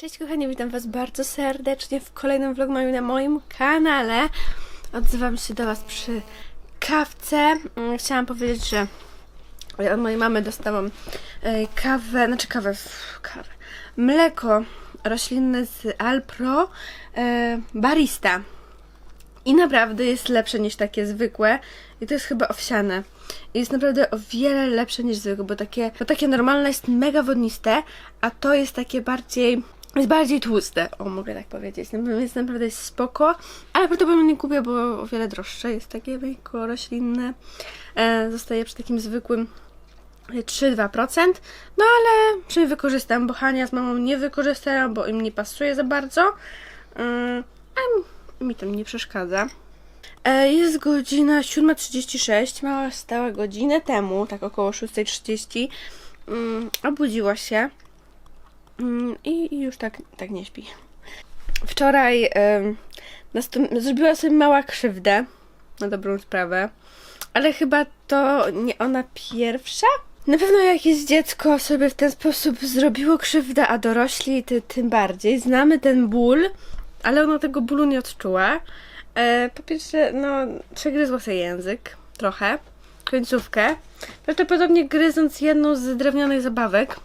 Cześć kochani, witam was bardzo serdecznie w kolejnym vlogmaju na moim kanale. Odzywam się do was przy kawce. Mm, Chciałam powiedzieć, że od mojej mamy dostałam e, kawę, znaczy kawę, kawę, mleko roślinne z Alpro e, Barista. I naprawdę jest lepsze niż takie zwykłe. I to jest chyba owsiane. I jest naprawdę o wiele lepsze niż zwykłe, bo takie, bo takie normalne jest mega wodniste, a to jest takie bardziej. Jest bardziej tłuste, o mogę tak powiedzieć. No, Więc naprawdę jest spoko, ale prawdopodobnie nie kupię, bo o wiele droższe. Jest takie mleko roślinne. E, zostaje przy takim zwykłym 3-2%. No ale przynajmniej wykorzystam, bo Hania z mamą nie wykorzystają, bo im nie pasuje za bardzo. Ym, a mi to nie przeszkadza. E, Jest godzina 7.36, mała stała godzinę temu, tak około 6.30. Mm, Obudziła się i i już tak, tak nie śpi. Wczoraj nastąp- zrobiła sobie mała krzywdę, na dobrą sprawę, ale chyba to nie ona pierwsza. Na pewno jakieś dziecko sobie w ten sposób zrobiło krzywdę, a dorośli ty, tym bardziej. Znamy ten ból, ale ona tego bólu nie odczuła. E, po pierwsze, no, przegryzła sobie język trochę, końcówkę. Prawdopodobnie gryząc jedną z drewnianych zabawek.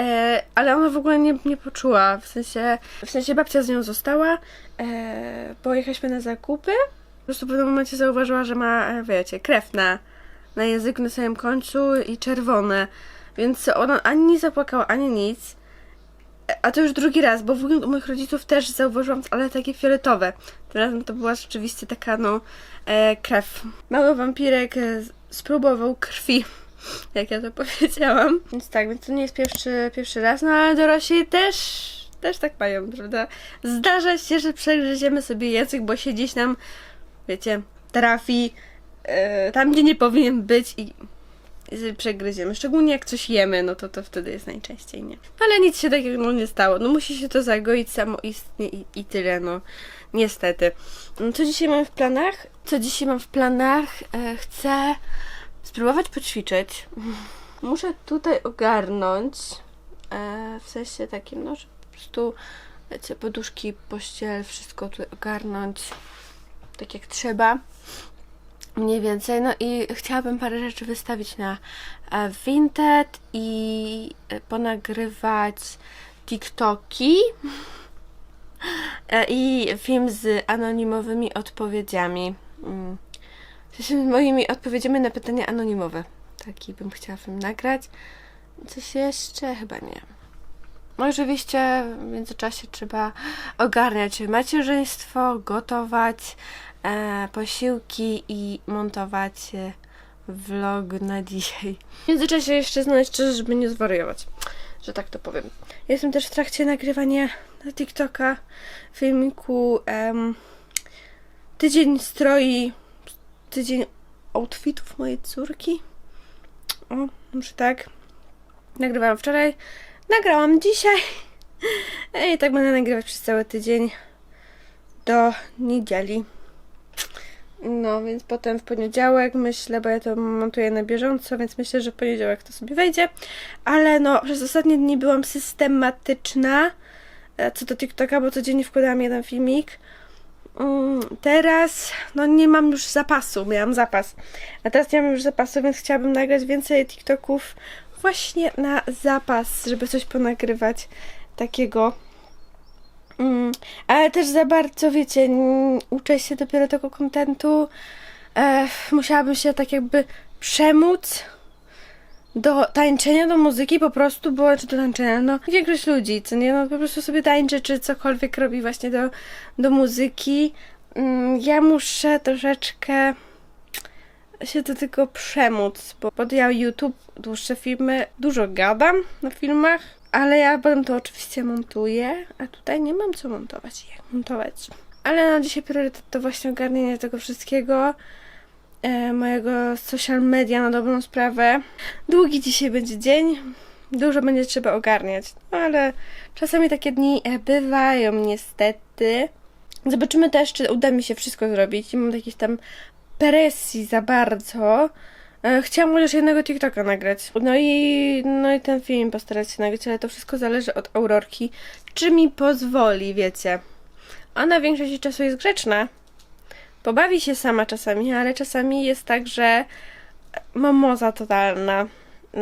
E, ale ona w ogóle nie, nie poczuła. W sensie, w sensie babcia z nią została. E, pojechaliśmy na zakupy. Po prostu w pewnym momencie zauważyła, że ma, e, wiecie, krew na, na języku na samym końcu i czerwone. Więc ona ani nie zapłakała, ani nic. E, A to już drugi raz, bo w ogóle u moich rodziców też zauważyłam, ale takie fioletowe. Tym razem to była rzeczywiście taka, no, e, krew. Mały wampirek e, spróbował krwi, jak ja to powiedziałam. Więc tak, więc to nie jest pierwszy, pierwszy raz, no ale dorośli też, też tak mają, prawda? Zdarza się, że przegryziemy sobie język, bo się gdzieś nam, wiecie, trafi e, tam, gdzie nie powinien być i przegryziemy. Szczególnie jak coś jemy, no to to wtedy jest najczęściej nie. Ale nic się takiego no, nie stało. No musi się to zagoić samoistnie i, i tyle, no. Niestety. No, Co dzisiaj mam w planach? Co dzisiaj mam w planach? E, chcę spróbować poćwiczyć. Muszę tutaj ogarnąć. E, w sensie takim, no, że po prostu wiecie, poduszki, pościel, wszystko tutaj ogarnąć tak jak trzeba. Mniej więcej. No i chciałabym parę rzeczy wystawić na e, Vinted i e, ponagrywać TikToki e, i film z anonimowymi odpowiedziami. Moimi odpowiedziami na pytania anonimowe. Taki bym chciała film nagrać. Coś jeszcze? Chyba nie. No oczywiście w międzyczasie trzeba ogarniać macierzyństwo, gotować e, posiłki i montować e, vlog na dzisiaj. W międzyczasie jeszcze znaleźć czas, żeby nie zwariować, że tak to powiem. Jestem też w trakcie nagrywania na TikToka filmiku em, tydzień stroi, tydzień outfitów mojej córki. O, może tak. Nagrywałam wczoraj, nagrałam dzisiaj. I tak będę nagrywać przez cały tydzień do niedzieli. No, więc potem w poniedziałek myślę, bo ja to montuję na bieżąco, więc myślę, że w poniedziałek to sobie wejdzie. Ale no, przez ostatnie dni byłam systematyczna e, co do TikToka, bo codziennie wkładałam jeden filmik. Mm, Teraz, no nie mam już zapasu, miałam zapas. A teraz nie mam już zapasu, więc chciałabym nagrać więcej TikToków właśnie na zapas, żeby coś ponagrywać takiego. Mm, ale też za bardzo, wiecie, uczę się dopiero tego kontentu. E, musiałabym się tak jakby przemóc do tańczenia, do muzyki po prostu, bo czy do tańczenia, no większość ludzi, co nie, no po prostu sobie tańczy, czy cokolwiek robi właśnie do, do muzyki. Mm, ja muszę troszeczkę się do tego przemóc, bo pod ja YouTube dłuższe filmy, dużo gadam na filmach, ale ja potem to oczywiście montuję, a tutaj nie mam co montować i jak montować. Ale na dzisiaj priorytet to właśnie ogarnienie tego wszystkiego, e, mojego social media na dobrą sprawę. Długi dzisiaj będzie dzień, dużo będzie trzeba ogarniać, no ale czasami takie dni e, bywają niestety. Zobaczymy też, czy uda mi się wszystko zrobić. Nie mam jakiejś tam presji za bardzo, E, Chciałam chociaż jednego TikToka nagrać. No i, no i ten film postarać się nagrać, ale to wszystko zależy od Aurorki. Czy mi pozwoli, wiecie. Ona większość czasu jest grzeczna. Pobawi się sama czasami, ale czasami jest tak, że mamoza totalna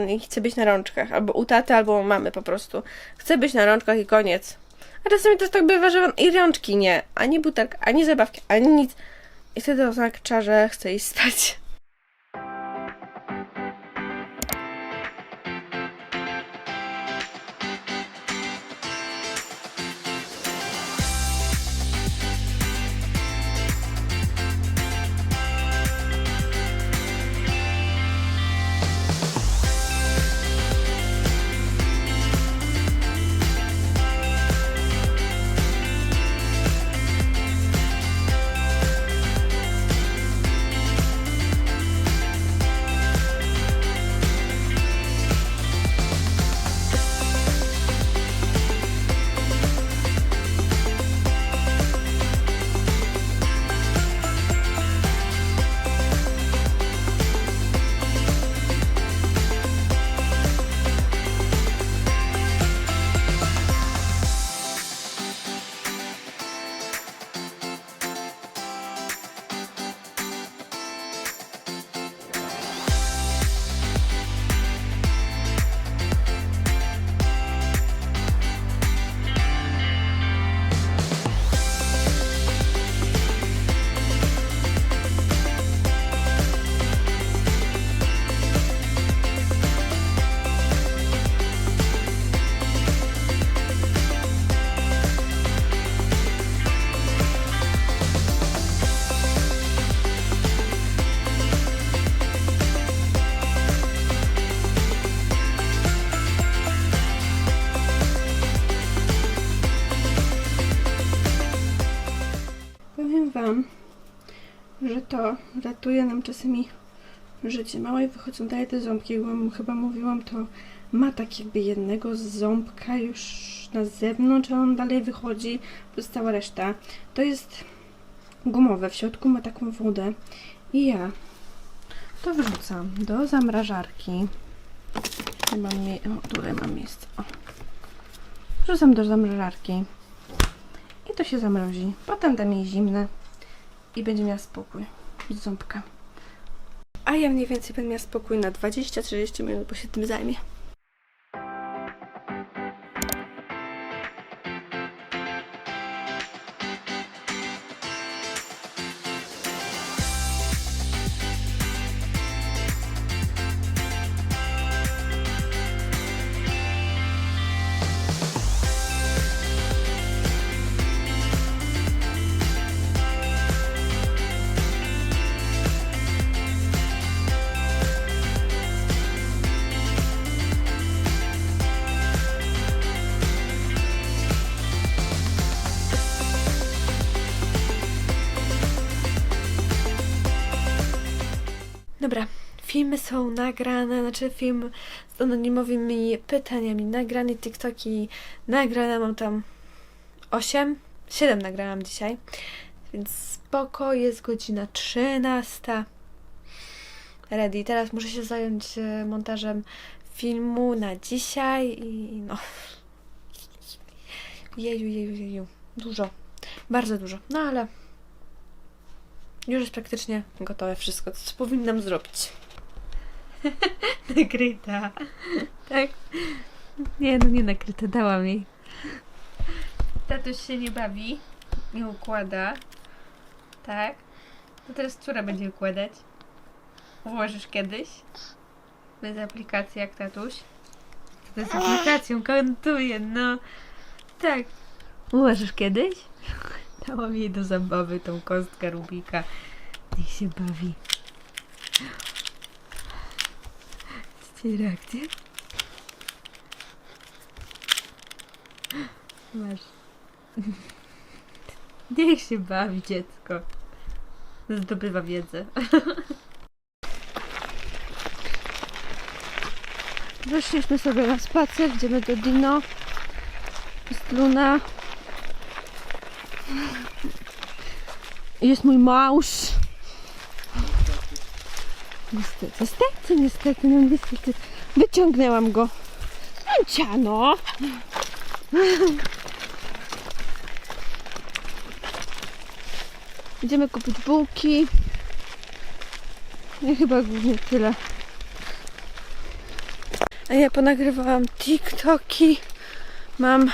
i chce być na rączkach. Albo u taty, albo u mamy po prostu. Chce być na rączkach i koniec. A czasami też tak bywa, że i rączki nie. Ani butelka, ani zabawki, ani nic. I wtedy oznacza, że chce iść spać. Powiem Wam, że to ratuje nam czasami życie. Małej wychodzą dalej te ząbki, jak wam chyba mówiłam, to ma tak jakby jednego ząbka już na zewnątrz, a on dalej wychodzi, plus cała reszta. To jest gumowe, w środku ma taką wodę i ja to wrzucam do zamrażarki. Nie mam tutaj mam miejsce. O. Wrzucam do zamrażarki i to się zamrozi. Potem dam jej zimne i będzie miała spokój z ząbka. A ja mniej więcej będę miała spokój na 20-30 minut, bo się tym zajmie. Filmy są nagrane, znaczy film z anonimowymi pytaniami. Nagrane, TikToki nagrane, mam tam 8, 7 nagrałam dzisiaj, więc spoko, jest godzina 13. Ready, teraz muszę się zająć e, montażem filmu na dzisiaj i no... Jeju, jeju, jeju, dużo, bardzo dużo, no ale już jest praktycznie gotowe wszystko, co powinnam zrobić. nakryta. Tak? Nie, no nie nakryta, dałam jej. Tatuś się nie bawi, nie układa. Tak? To teraz która będzie układać? Ułożysz kiedyś? Bez aplikacji jak tatuś? To z aplikacją kontuje, no. Tak. Ułożysz kiedyś? Dałam jej do zabawy tą kostkę Rubika. Niech się bawi. Reakcję? Masz. Niech się bawi dziecko. Zdobywa wiedzę. Wyszliśmy sobie na spacer, idziemy do Dino. Jest Luna. Jest mój mąż. Niestety, niestety, niestety, no niestety. Wyciągnęłam go. Ciano. Idziemy kupić bułki. I chyba głównie tyle. A ja ponagrywałam TikToki. Mam.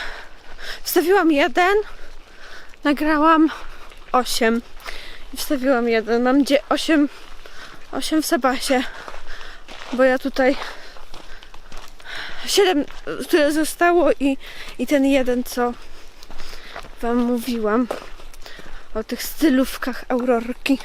Wstawiłam jeden. Nagrałam osiem. I wstawiłam jeden. Mam gdzie osiem. Osiem w Sabasie. Bo ja tutaj. Siedem, które zostało i, i ten jeden, co Wam mówiłam o tych stylówkach Aurorki.